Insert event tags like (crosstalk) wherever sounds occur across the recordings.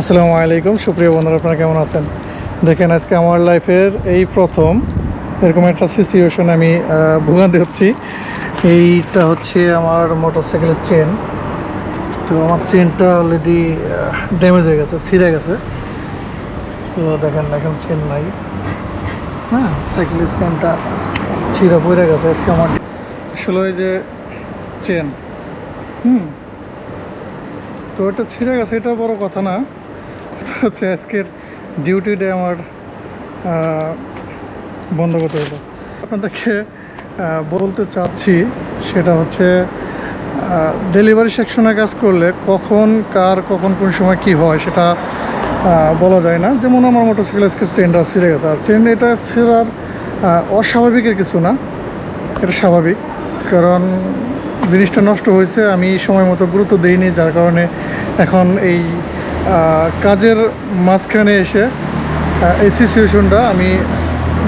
আসসালামু আলাইকুম। সুপ্রিয় বন্ধুরা, আপনারা কেমন আছেন? দেখেন, আজকে আমার লাইফের এই প্রথম এরকম একটা সিচুয়েশন আমি ভোগান্তি হচ্ছি। এইটা হচ্ছে আমার মোটরসাইকেলের চেন তো আমার চেনটা অলরেডি ড্যামেজ হয়ে গেছে, ছিঁড়ে গেছে। তো দেখেন, এখন চেন নাই। হ্যাঁ সাইকেলের চেনটা ছিঁড়ে পড়ে গেছে আজকে আমার। আসলে ওই যে চেন হুম। তো এটা ছিঁড়ে গেছে এটা বড় কথা না। (laughs) হচ্ছে আজকের ডিউটি ডে আমার বন্ধ করতে হলো। আপনাদেরকে বলতে চাচ্ছি, সেটা হচ্ছে ডেলিভারি সেকশনে কাজ করলে কখন, কার, কখন, কোন সময় কি হয় সেটা বলা যায় না। যেমন আমার মোটরসাইকেল আজকে চেনটা ছিঁড়ে গেছে। আর চেন এটা ছেঁড়ার অস্বাভাবিকের কিছু না। এটা স্বাভাবিক। কারণ জিনিসটা নষ্ট হয়েছে, আমি সময় মতো গুরুত্ব দিইনি, যার কারণে এখন এই কাজের মাঝখানে এসে এই সিচুয়েশনটা আমি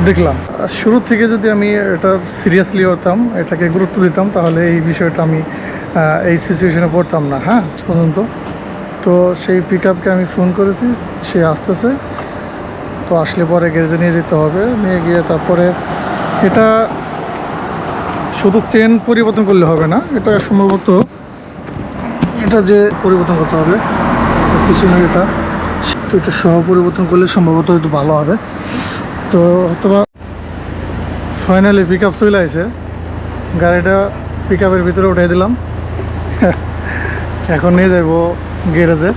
দেখলাম। শুরু থেকে যদি আমি এটা সিরিয়াসলি হতাম, এটাকে গুরুত্ব দিতাম, তাহলে এই বিষয়টা আমি এই সিচুয়েশনে পড়তাম না হ্যাঁ পর্যন্ত। তো সেই পিক আপকে আমি ফোন করেছি, সে আসতেছে। তো আসলে পরে গ্যারেজে নিয়ে যেতে হবে। নিয়ে গিয়ে তারপরে এটা শুধু চেন পরিবর্তন করলে হবে না, এটা সম্ভবত এটা যে পরিবর্তন করতে হবে। পিছনে এটা। এটা সহ পরিবর্তন করলে সম্ভবত একটু ভালো হবে। তো অথবা ফাইনালি পিক আপ চলে আসে গাড়িটা পিক আপের ভিতরে উঠাই দিলাম। এখন নিয়ে যাব গ্যারেজে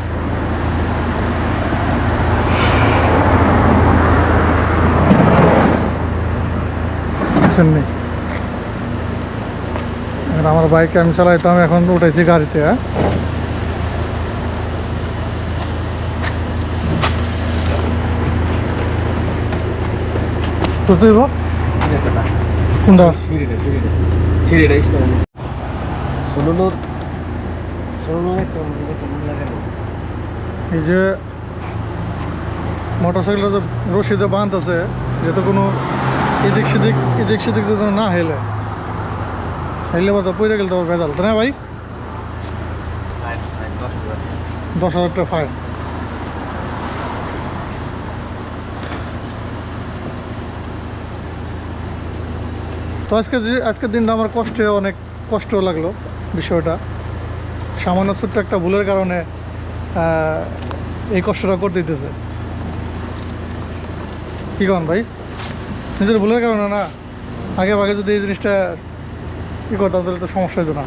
বুঝছেন নি? আমার বাইকে আমি চালাইতাম, এখন উঠাইছি গাড়িতে হ্যাঁ তো তুই বল কোনটা সিঁড়িটা সিঁড়িটা সিঁড়িটা স্টার সোলোনো সোলোনো কেমন কেমন লাগে না। এই যে মোটরসাইকেলটা যে রশিদে বাঁধ আছে যাতে কোনো এদিক সেদিক এদিক সেদিক যাতে না হেলে। হেলে বা পড়ে গেলে তো ভেজাল তাই না ভাই? দশ হাজার। টাকা ফাইন তো আজকে আজকের দিনটা আমার কষ্টে অনেক কষ্ট লাগল বিষয়টা। সামান্য ছোট্ট একটা ভুলের কারণে এই কষ্টটা করতে দিতেছে। কী কন ভাই? নিজের ভুলের কারণে না? আগে ভাগে যদি এই জিনিসটা কী করতাম তাহলে তো সমস্যা হতো না।